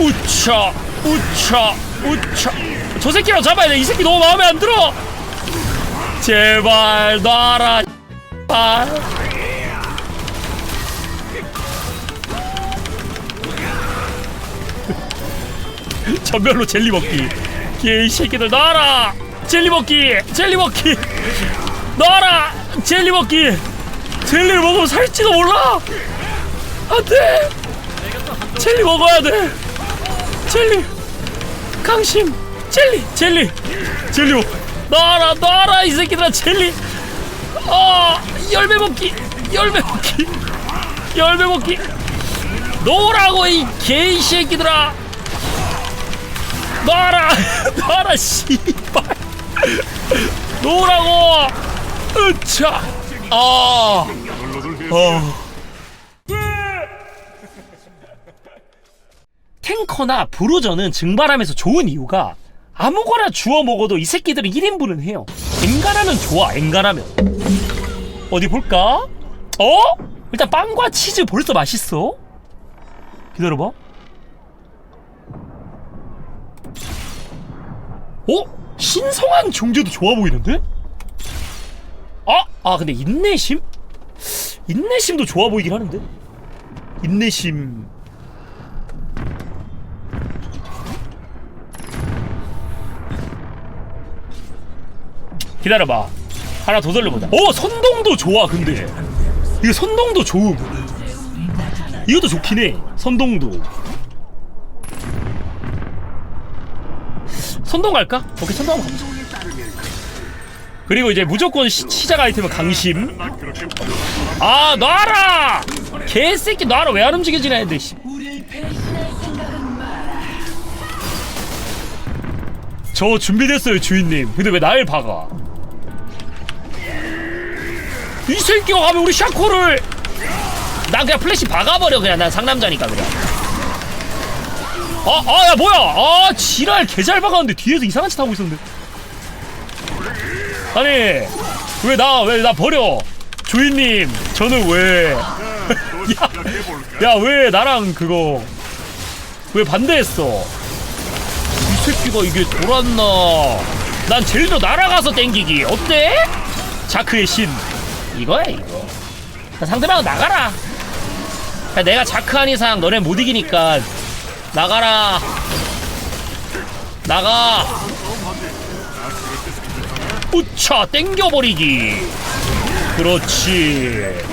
우차 우차 우차 저 새끼랑 잡아야 돼. 이 새끼 너무 마음에 안 들어. 제발 놔라 아. 전멸로 젤리 먹기. 개이 새끼들 놔라. 젤리 먹기 젤리 먹기. 놔라 젤리 먹기. 젤리를 먹으면 살지도 몰라. 안돼. 젤리 먹어야 돼 젤리 강심 젤리 젤리 젤리 먹 놔라 놔라 이 새끼들아 젤리. 아 열매 먹기 열매 먹기 열매 먹기. 놓으라고 이 개이 새끼들아. 놔라 놔라 씨발. 놓으라고. 으차. 아. 어. 탱커나 브로저는 증발하면서 좋은 이유가 아무거나 주워 먹어도 이 새끼들은 1인분은 해요 엔간하면 좋아 엔간하면 어디 볼까? 어? 일단 빵과 치즈 벌써 맛있어 기다려봐 어? 신성한 종류도 좋아 보이는데? 아! 아 근데 인내심? 인내심도 좋아 보이긴 하는데 인내심 기다려봐. 하나 더 돌려보자. 오 선동도 좋아 근데. 이거 선동도 좋음. 이것도 좋긴 해 선동도. 선동 갈까? 오케이 선동 가보자. 그리고 이제 무조건 시, 시작 아이템은 강심. 아 놔라! 개새끼 놔라. 왜 안 움직여지나 했는데 씨. 저 준비됐어요 주인님. 근데 왜 날 박아 이 새끼가 가면 우리 샤코를 난 그냥 플래시 박아버려 그냥 난 상남자니까 그냥 아, 아, 야, 뭐야! 아, 지랄 개잘 박았는데 뒤에서 이상한 짓 하고 있었는데. 아니, 왜 나, 왜 나 버려? 주인님, 저는 왜. 야, 야, 왜 나랑 그거. 왜 반대했어? 이 새끼가 이게 돌았나. 난 제일로 날아가서 땡기기. 어때? 자크의 신. 이거야, 이거. 상대방은 나가라. 야, 내가 자크한 이상 너네 못 이기니까 나가라. 나가. 우차 땡겨버리기. 그렇지.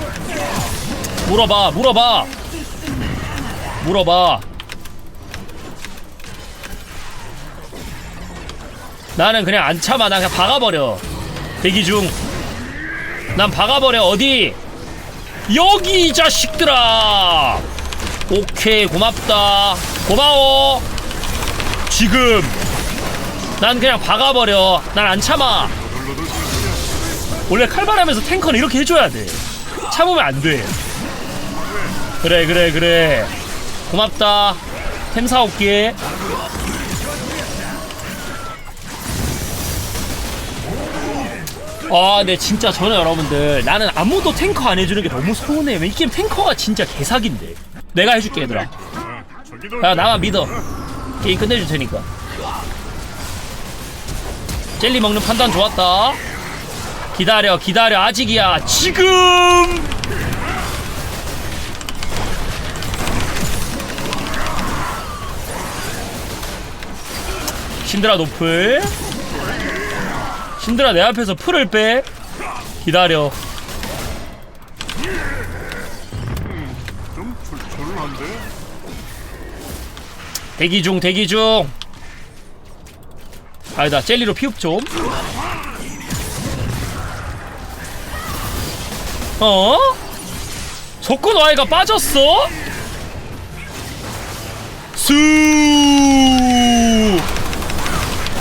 물어봐 물어봐. 물어봐. 나는 그냥 안 참아 난 그냥 박아버려. 대기 중 난 박아버려 어디? 여기 이 자식들아! 오케이 고맙다. 고마워. 지금 난 그냥 박아버려. 난 안 참아. 원래 칼바람에서 탱커는 이렇게 해줘야 돼. 참으면 안 돼. 그래 그래 그래. 고맙다. 템 사올게 아, 네, 진짜 저는 여러분들 나는 아무도 탱커 안 해주는 게 너무 서운해. 왜이 게임 탱커가 진짜 개사기인데. 내가 해줄게 얘들아. 야 나만 믿어. 게임 끝내줄 테니까. 젤리 먹는 판단 좋았다. 기다려, 기다려, 아직이야. 지금. 신드라 노플. 신드라 내 앞에서 풀을 빼. 기다려. 대기 중 대기 중 아니다 젤리로 피흡 좀 어? 속군 와이가 빠졌어? 수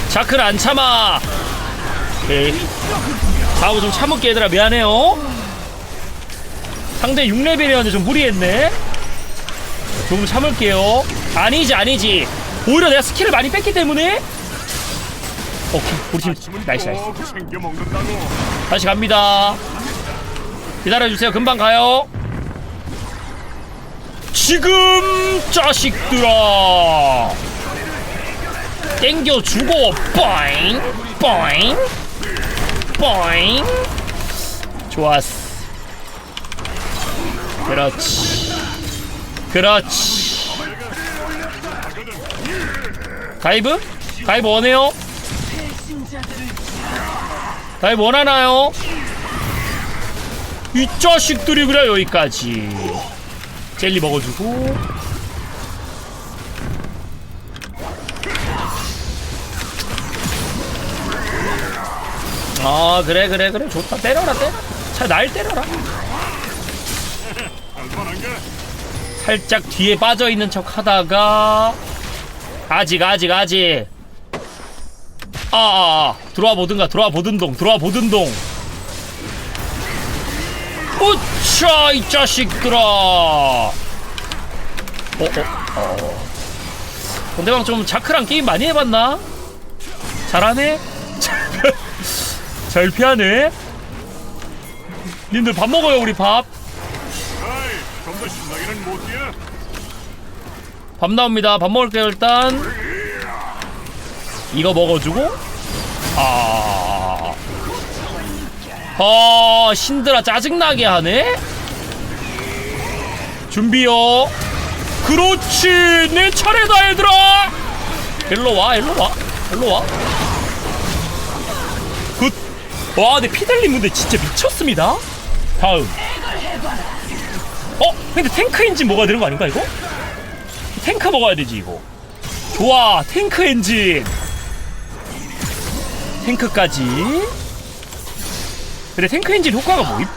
자크를 안 참아 오케이 다음 좀 참을게 얘들아 미안해요 상대 6레벨이었는데 좀 무리했네 좀 참을게요. 아니지, 아니지. 오히려 내가 스킬을 많이 뺐기 때문에. 오케이, 우리 팀 나이스, 나이스. 다시 갑니다. 기다려주세요. 금방 가요. 지금 자식들아 땡겨주고 뽀잉 뽀잉 뽀잉 좋았어 그렇지 그렇지 가이브? 가이브 원해요? 가이브 원하나요? 이 자식들이 그래 여기까지 젤리 먹어주고 아 그래 그래 그래 좋다 때려라 때려 차날 때려라? 살짝 뒤에 빠져있는 척 하다가 아직 아직 아직 아, 아, 아. 들어와 보든가 들어와 보든 동 들어와 보든 동 우차 이 자식들아 어, 어, 어. 건대방 좀 자크랑 게임 많이 해봤나? 잘하네? 잘 피하네? 님들 밥 먹어요 우리 밥 아이, 좀 더 신나게는 못 뛰어. 밥 나옵니다. 밥 먹을게요 일단. 이거 먹어주고. 아. 아 신들아 짜증나게 하네. 준비요. 그렇지 내 차례다 얘들아. 일로 와 일로 와 일로 와. 굿. 와 근데 피달린 분들 진짜 미쳤습니다. 다음. 어? 근데 탱크 엔진 뭐가 되는 거 아닌가 이거? 탱크 먹어야 되지 이거 좋아 탱크 엔진 탱크까지 근데 탱크 엔진 효과가 뭐임?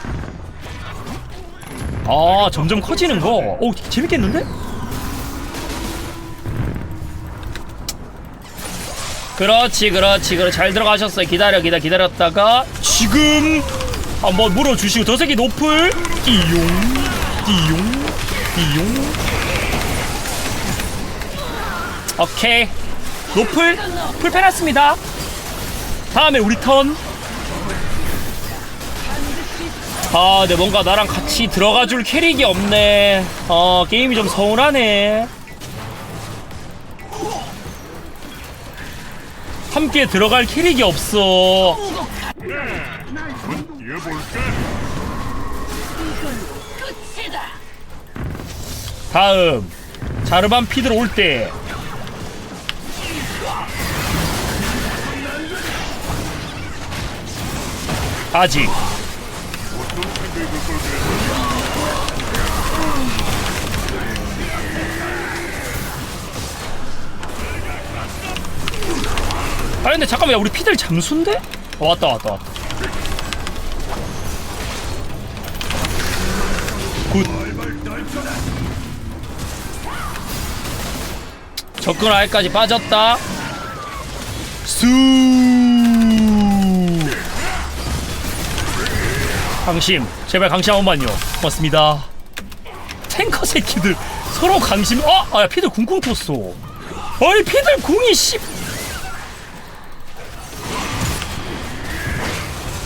아 점점 커지는 거오 재밌겠는데? 그렇지 그렇지 그렇지. 잘 들어가셨어요. 기다려 기다 기다렸다가 지금 한번 물어주시고 더 세게 높을 띠용 띠용 띠용. 오케이. 노플 풀 빼놨습니다. 다음에 우리 턴. 아, 네, 뭔가 나랑 같이 들어가줄 캐릭이 없네. 어, 게임이 좀 서운하네. 함께 들어갈 캐릭이 없어. 다음, 자르반 피들 올 때. 아직. 아 근데 잠깐만 야, 우리 피들 잠수인데? 어, 왔다 왔다 왔다. 굿. 접근 알까지 빠졌다. 수. 강심. 제발 강심 한 번만요. 고맙습니다. 탱커 새끼들. 서로 강심. 어? 아야 피들 궁궁 켰어. 어이 피들 궁이 씨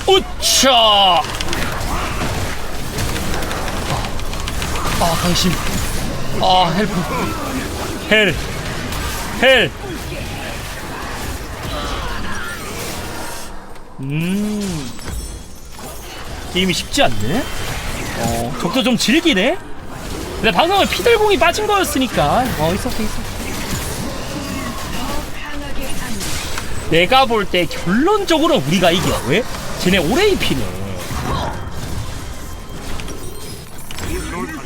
우차! 아 강심 아 헬프. 헬. 헬. 음. 게임이 쉽지 않네. 어 적도 좀 즐기네. 근데 방금은 피들공이 빠진 거였으니까. 어 있어 있어. 내가 볼 때 결론적으로 우리가 이겨. 왜? 쟤네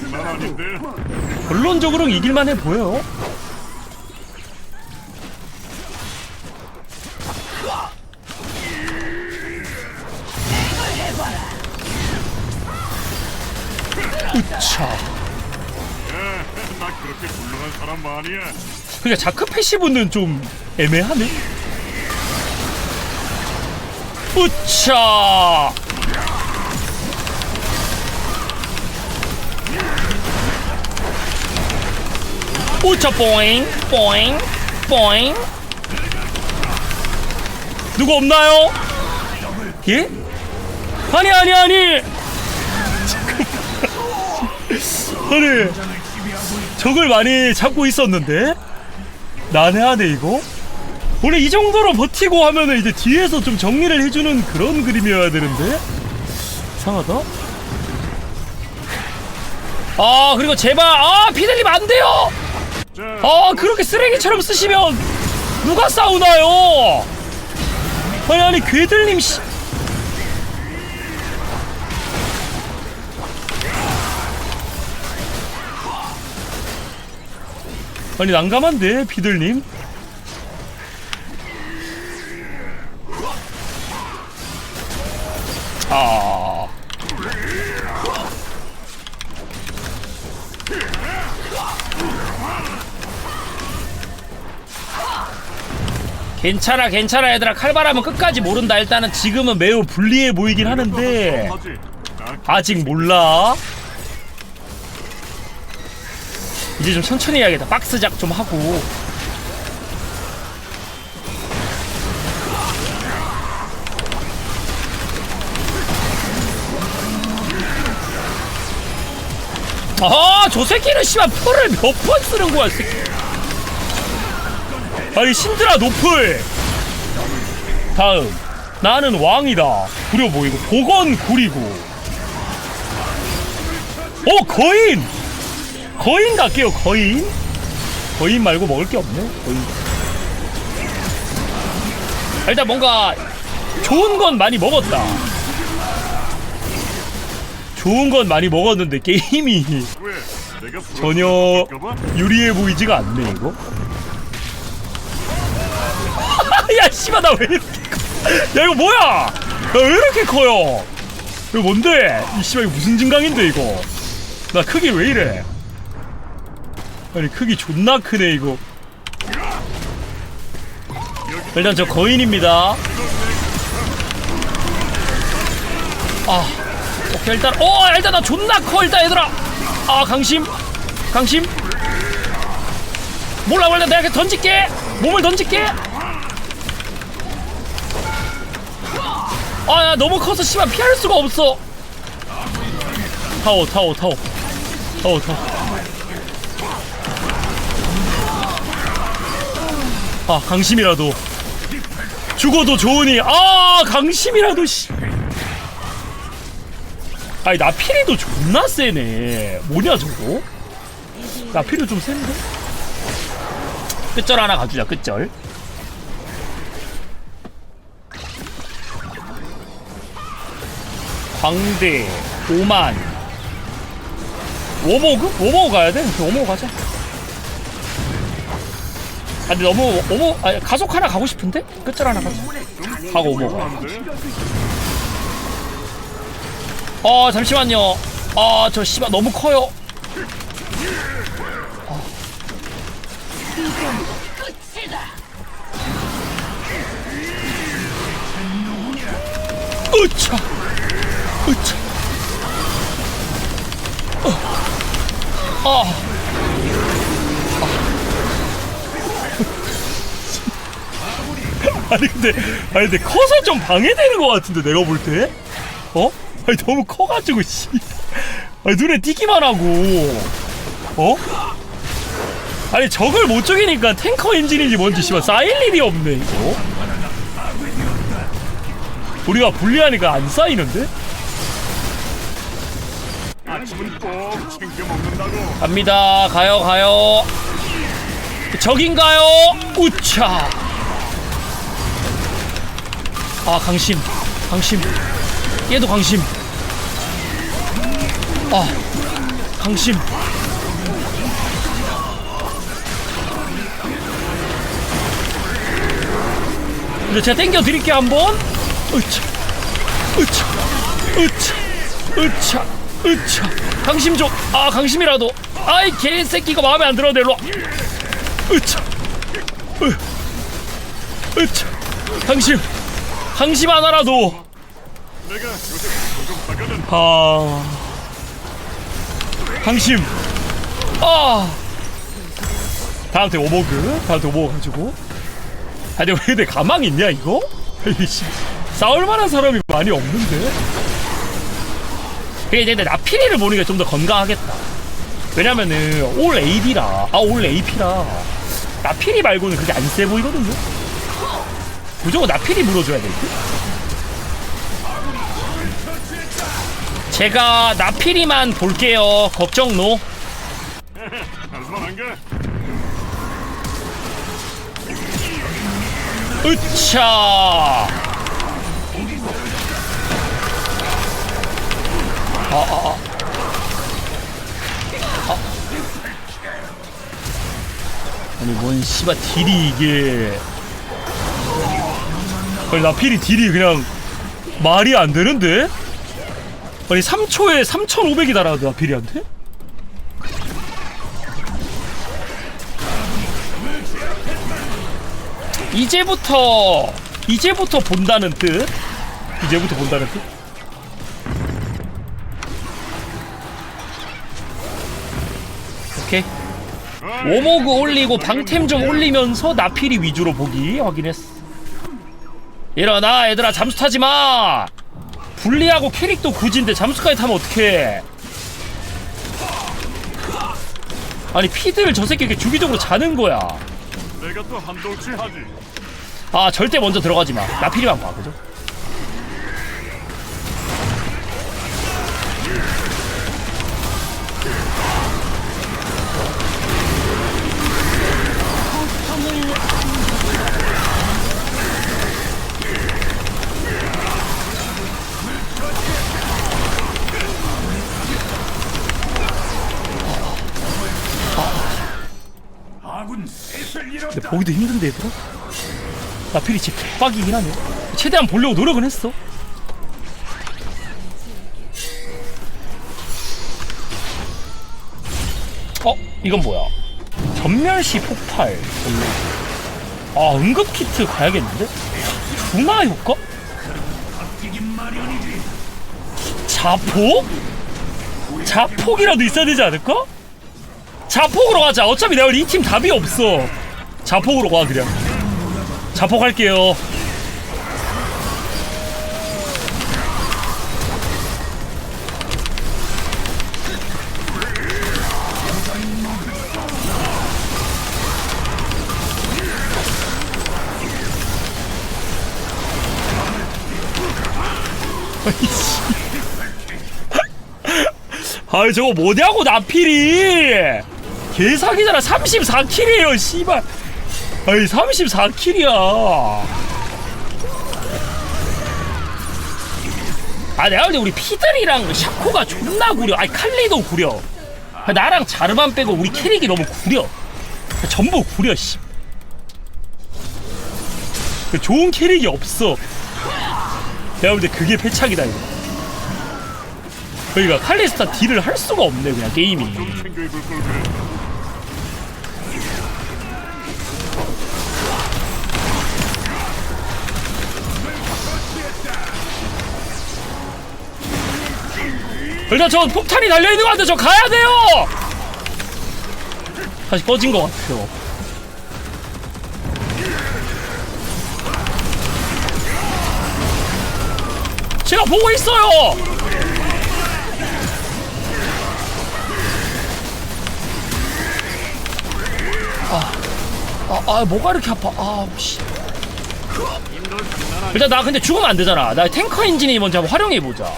장난 아닌데? 결론적으로 이길만해 보여 으차 나 그렇게 훌륭한 사람 아니야. 그러니까 자크 패시브는 좀 애매하네 으차 우차 뽀잉 뽀잉 뽀잉. 누구 없나요? 예? 아니 아니 아니! 아니 적을 많이 잡고 있었는데? 난해하네 이거 원래 이 정도로 버티고 하면은 이제 뒤에서 좀 정리를 해주는 그런 그림이어야 되는데? 이상하다. 아 그리고 제발 아 피들림 안 돼요! 자, 아 그렇게 쓰레기처럼 쓰시면 누가 싸우나요? 아니 아니 괴들님 씨. 아니 난감한데 비들님 괜찮아 괜찮아 얘들아. 칼바람은 끝까지 모른다. 일단은 지금은 매우 불리해 보이긴 하는데. 아직 몰라. 이제 좀 천천히 해야겠다. 박스 작 좀 하고. 아저 새끼는 씨발 풀을 몇번 쓰는 거야 새끼 아니 신드라 노플. 다음 나는 왕이다. 구려 보이고 복원 구리고. 어 거인! 거인 갈게요 거인. 거인 말고 먹을 게 없네 거인. 아, 일단 뭔가 좋은 건 많이 먹었다. 좋은 건 많이 먹었는데 게임이 전혀 봐? 유리해 보이지가 않네 이거 씨발 나 왜 이렇게 커? 야 이거 뭐야? 야 왜 이렇게 커요? 이거 뭔데? 이 씨발 이거 무슨 증강인데 이거? 나 크기 왜 이래? 아니 크기 존나 크네 이거. 일단 저 거인입니다. 아 오케이 일단 어 일단 나 존나 커 일단 얘들아. 아 강심 강심. 몰라 몰라 내가 던질게. 몸을 던질게 아야 너무 커서 씨발 피할 수가 없어. 타워 타워 타워. 타워 타워. 아 강심이라도. 죽어도 좋으니. 아 강심이라도 씨. 아니 나피리도 존나 세네. 뭐냐 저거? 나피리 좀 센데? 끝절 하나 가주자 끝절 광대 5만 워모그? 워모그 가야 돼? 워모그 가자 아 근데 너무 워모 아 가속 하나 가고 싶은데? 끝절 하나 가자 가고 안 돼? 어 잠시만요 아 저 씨발 너무 커요 어. 으차 으차 어. 아니 근데 아니 근데 커서 좀 방해되는 것 같은데 내가 볼 때? 어? 아니 너무 커가지고 씨. 아니 눈에 띄기만 하고. 어? 아니 적을 못 죽이니까 탱커 엔진인지 뭔지 씨발 쌓일 일이 없네 이거. 우리가 불리하니까 안 쌓이는데? 아침은 꼭 챙겨 먹는다고. 갑니다. 가요 가요. 적인가요? 우차. 아 강심. 강심. 얘도 강심. 아 강심. 이제 제가 땡겨 드릴게요 한번. 으차. 으차. 으차. 으차 으차. 강심 좀아 강심이라도. 아이 개새끼가 마음에 안 들어 내로 으차. 으. 으차. 강심. 강심 하나라도. 내가 요새. 아. 강심. 아. 다음테 오버그? 다음테 오버그 가지고? 아니 왜 근데 가망 있냐 이거? 싸울 만한 사람이 많이 없는데 이제 근데 나피리를 모르는 게 좀 더 건강하겠다. 왜냐면은 올 AD라. 아 올 AP라. 나필이 말고는 그게 안 세 보이거든요? 무조건 나필이 물어줘야 될 듯? 제가 나필이만 볼게요. 걱정 노? 으차 아, 아, 아. 아. 아니 뭔 씨발 딜이 이게 아니 나필이 딜이 그냥 말이 안 되는데? 아니 3초에 3500이 달아도 나필이한테? 이제부터 이제부터 본다는 뜻 이제부터 본다는 뜻 오케이 오모그 올리고 방템 좀 올리면서 나필이 위주로 보기 확인했어 일어나 얘들아 잠수 타지마 분리하고 캐릭도 굳인데 잠수까지 타면 어떡해 아니 피드를 저 새끼 이렇게 주기적으로 자는 거야 내가 또 한동치 하지. 아 절대 먼저 들어가지 마. 나필이만 봐, 그죠? 보기도 힘든데 얘들아? 나필이 진짜 개빡이긴 하네. 최대한 보려고 노력은 했어. 어? 이건 뭐야? 전멸시 폭발. 아, 응급 키트 가야겠는데? 분화 효과? 자폭? 자폭이라도 있어야 되지 않을까? 자폭으로 가자. 어차피 내가 이 팀 답이 없어. 자폭으로 가, 그냥. 자폭할게요. 아이 저거 뭐냐고 나필이 개사기잖아 34킬이에요 씨발 아이 34킬이야. 아 내가 볼때 우리 피들이랑 샤코가 존나 구려. 아니 칼리도 구려. 나랑 자르만 빼고 우리 캐릭이 너무 구려. 전부 구려 씨. 좋은 캐릭이 없어. 내가 볼때 그게 패착이다 이거. 그러니까 칼리스타 딜을 할 수가 없네 그냥 게임이 일단 저 폭탄이 달려있는 것 같아 저 가야 돼요! 다시 꺼진 것 같아요. 제가 보고 있어요! 아, 아, 아 뭐가 이렇게 아파? 아 씨. 일단 나 근데 죽으면 안 되잖아. 나 탱커 엔진이 먼저 한번 활용해 보자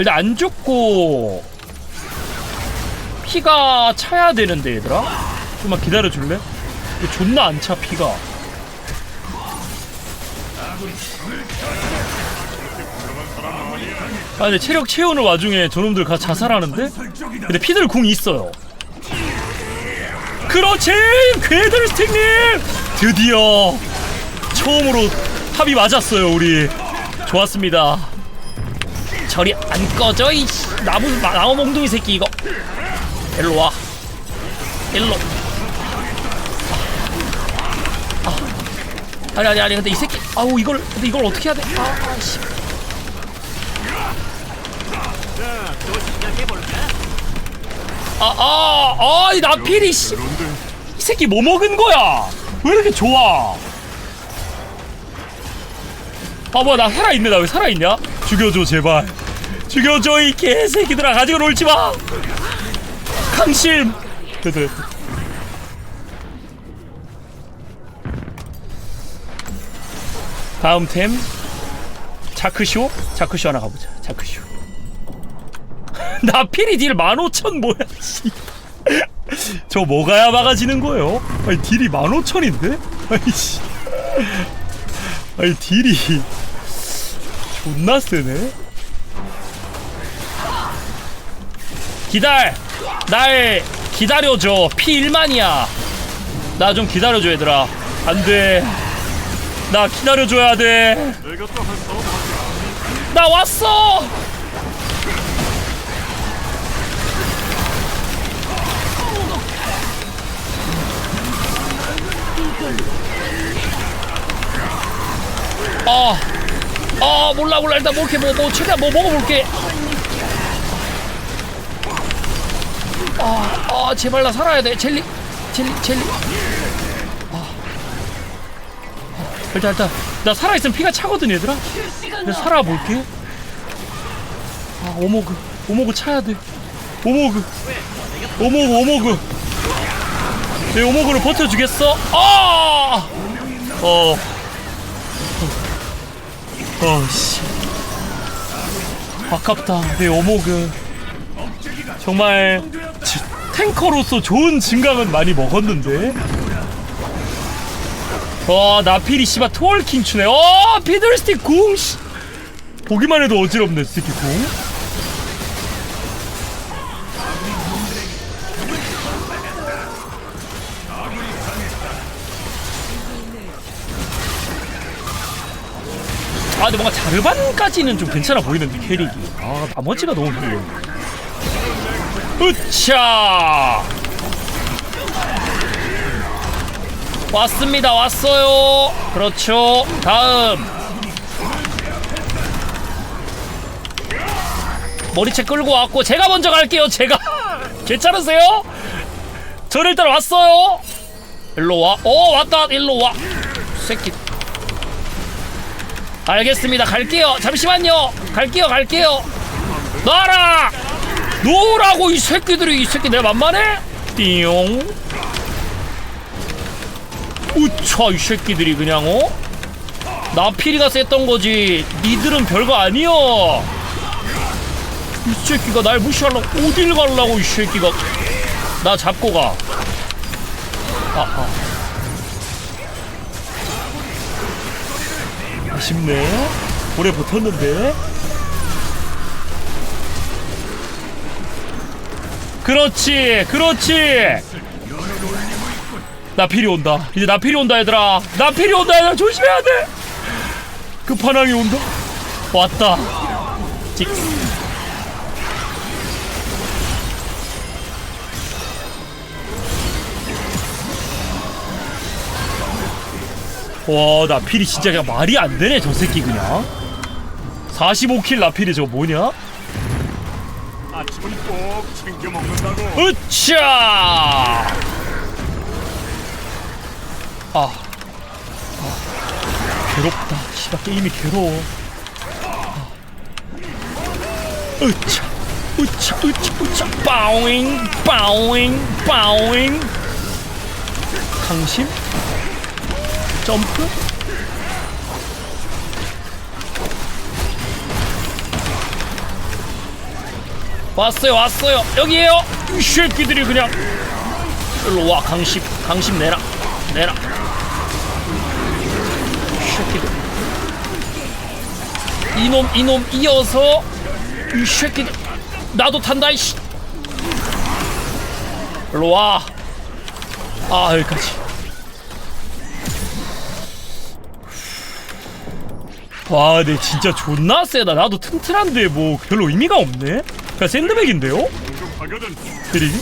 일단 안 죽고 피가 차야 되는데 얘들아? 좀만 기다려 줄래? 이거 존나 안 차 피가. 아 근데 체력 채우는 와중에 저놈들 가 자살하는데? 근데 피들 궁 있어요. 그렇지! 궤들 스틱님! 드디어 처음으로 탑이 맞았어요 우리. 좋았습니다 저리 안 꺼져 이 씨. 나무 마- 나무 몽둥이 새끼 이거 일로 와 일로 아, 아. 아니 아니 아니 근데 이 새끼 아우 이걸 근데 이걸 어떻게 해야 돼? 아, 아 씨. 아, 아, 아, 이 나필이 씨. 이 새끼 뭐 먹은 거야? 왜 이렇게 좋아? 아 뭐야 나 살아있네 나 왜 살아있냐? 죽여줘 제발 죽여줘 이 개새끼들아. 가지고 놀지 마. 강심 됐다 됐다 다음 템. 자크쇼 자크쇼 하나 가보자. 자크쇼 나 피리 딜15,000 뭐야 씨. 저 뭐가야 막아지는 거예요? 아니 딜이 15,000인데? 아니 씨. 아니 딜이 존나 세네 기다려 날 기다려줘. 피 1만이야. 나 좀 기다려줘 얘들아. 안돼. 나 기다려줘야 돼나. 왔어! 아, 아 몰라 몰라. 일단 먹게 뭐, 뭐 최대한 뭐 먹어볼게 아, 아 제발 나 살아야 돼. 젤리 젤리 젤리. 아. 일단 일단. 나 살아있으면 피가 차거든 얘들아. 그래서 살아볼게. 아 오모그. 오모그 차야 돼. 오모그. 오모그 오모그. 내 오모그를 버텨주겠어? 아! 어. 어씨. 아깝다 내 오모그. 정말 지- 탱커로서 좋은 증강은 많이 먹었는데. 와 나필이 씨발 트월킹 추네. 어 피들스틱 궁 씨. 보기만 해도 어지럽네 스틱 궁. 아 근데 뭔가 자르반까지는 좀 괜찮아 보이는데 캐릭이. 아 나머지가 너무 별로 으차 왔습니다 왔어요 그렇죠 다음 머리채 끌고 왔고 제가 먼저 갈게요 제가 괜찮으세요? 저를 일단 왔어요 일로 와. 오 왔다. 일로 와. 새끼. 알겠습니다. 갈게요. 잠시만요. 갈게요. 갈게요. 놔라. 놓으라고 이 새끼들이 이 새끼 내가 만만해? 띠용. 우차 이 새끼들이 그냥 어? 나피리가 셌던 거지. 니들은 별거 아니여. 이 새끼가 날 무시하려고 어딜 가려고 이 새끼가 나 잡고 가. 아, 아. 아쉽네. 오래 버텼는데. 그렇지, 그렇지. 나필이 온다. 이제 나필이 온다, 얘들아. 나필이 온다, 얘들아. 조심해야 돼. 끝판왕이 온다. 왔다. 찍. 와 나필이 진짜 그냥 말이 안 되네 저 새끼 그냥 45킬 나필이 저거 뭐냐? 아침은 꼭 챙겨 먹는다고. 으쌰! 아, 아 괴롭다. 씨발 게임이 괴로워. 아. 으차 으차 으차 으차 빠오잉 빠오잉 빠오잉. 강심? 점프 왔어요 왔어요. 여기에요. 이 새끼들이 그냥. 일로 와 강심 강심 내라 내라 이 새끼들. 이놈 이놈 이어서 이 새끼들. 나도 탄다 이씨. 일로 와아 여기까지. 와, 근데 진짜 존나 세다. 나도 튼튼한데 뭐 별로 의미가 없네. 그냥 샌드백인데요? 드리기?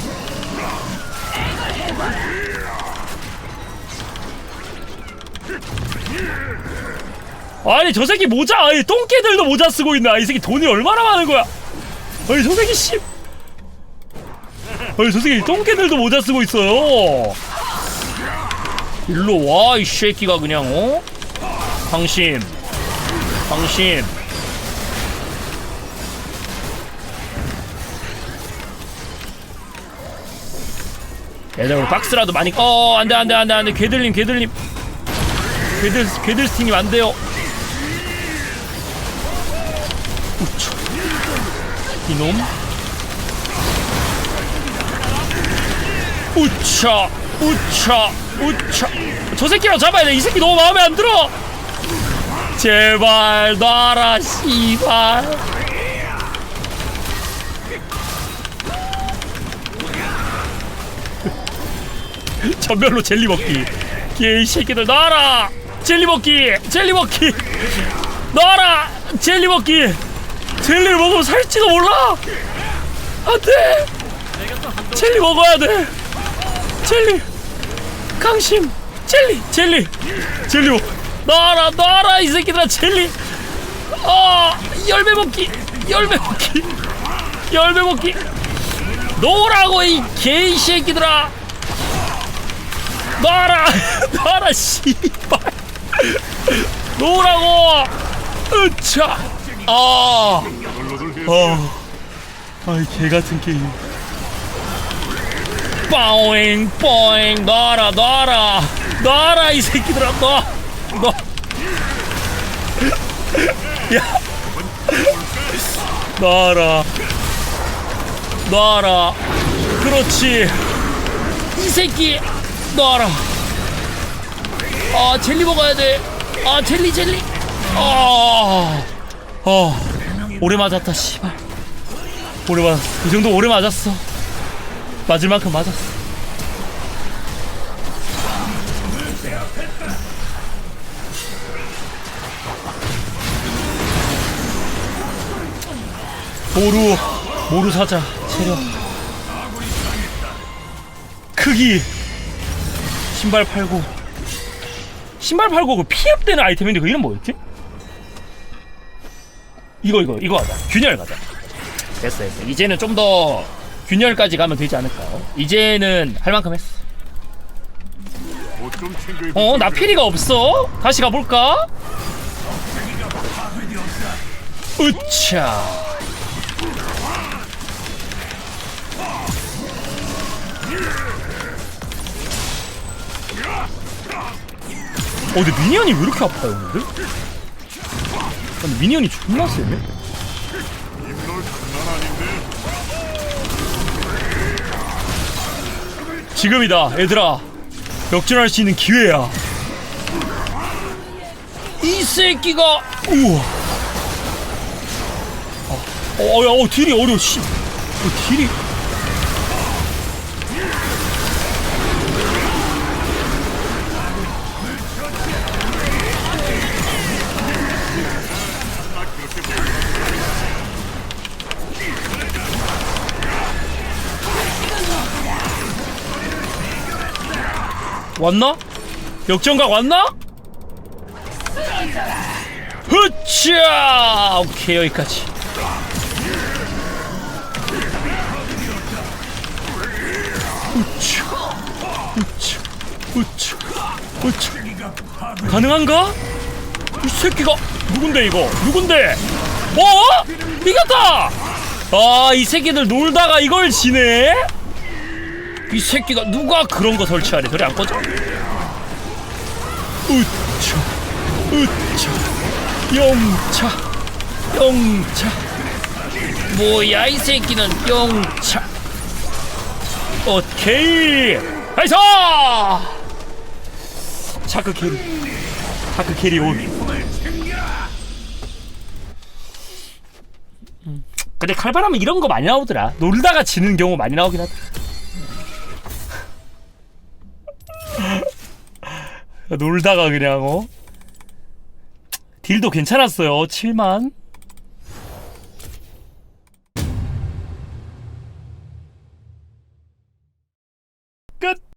아니 저 새끼 모자 아니 똥개들도 모자 쓰고 있네 아이 새끼 돈이 얼마나 많은 거야 아니 저 새끼 씨 아니 저 새끼 똥개들도 모자 쓰고 있어요 일로 와 이 새끼가 그냥 어? 당신 당신 얘들 박스라도 많이 어 안돼 안돼 안돼 안돼. 개들님 개들님. 개들 개들 스팅님 안 돼요. 우차 이놈. 우차 우차 우차 저 새끼랑 잡아야 돼. 이 새끼 너무 마음에 안 들어. 제발 놔라 씨발 전별로 젤리 먹기. 개이 새끼들 놔라. 젤리 먹기 젤리 먹기. 놔라. 젤리 먹기. 젤리를 먹으면 살지도 몰라. 안돼. 젤리 먹어야 돼. 젤리. 강심. 젤리 젤리. 젤리 먹 놔라 놔라 이 새끼들아 젤리. 어 열매 먹기 열매 먹기. 열매 먹기. 놓으라고 이 개이 새끼들아 놔라 놔라 씨발. 놓으라고? 으차. 아. 해. 어. 아이 개 같은 게임. 빠잉 빠잉. 놔라 놔라. 놔라 이 새끼들아 놔. 놔. 야. 놔라. 놔라. 그렇지. 이 새끼 놔라 아 젤리 먹어야 돼아 젤리 젤리 아 어, 오래 맞았다, 씨발. 오래 맞았어. 이 정도 오래 맞았어. 맞을 만큼 맞았어. 모루, 모루 사자, 체력. 크기. 신발 팔고. 신발 팔고 그 피업되는 아이템인데 그 이름 뭐였지? 이거 이거 이거 하자. 균열 가자. 됐어 됐어. 이제는 좀 더 균열까지 가면 되지 않을까요 이제는 할 만큼 했어. 어 나 피리가 없어? 다시 가볼까? 으차 근데 미니언이 왜 이렇게 아파요 오늘 근데 미니언이 존나 세네. 지금이다, 얘들아. 역전할 수 있는 기회야. 이 새끼가 우와. 어, 어, 야, 어, 딜이 어려워. 씨, 어, 딜이. 왔나? 역전각 왔나? 흐차! 오케이 여기까지. 우차, 우차, 우차, 우차. 가능한가? 이 새끼가 누군데 이거? 누군데? 어? 이겼다! 아, 이 새끼들 놀다가 이걸 지네? 이 새끼가 누가 그런 거 설치하래? 저리 안 꺼져? 으차, 으차, 영차, 영차. 뭐야 이 새끼는 영차. 오케이, 나이스! 차크 캐리, 차크 캐리 온. 음, 근데 칼바람은 이런 거 많이 나오더라. 놀다가 지는 경우 많이 나오긴 하더라. 놀다가 그냥 어? 딜도 괜찮았어요. 7만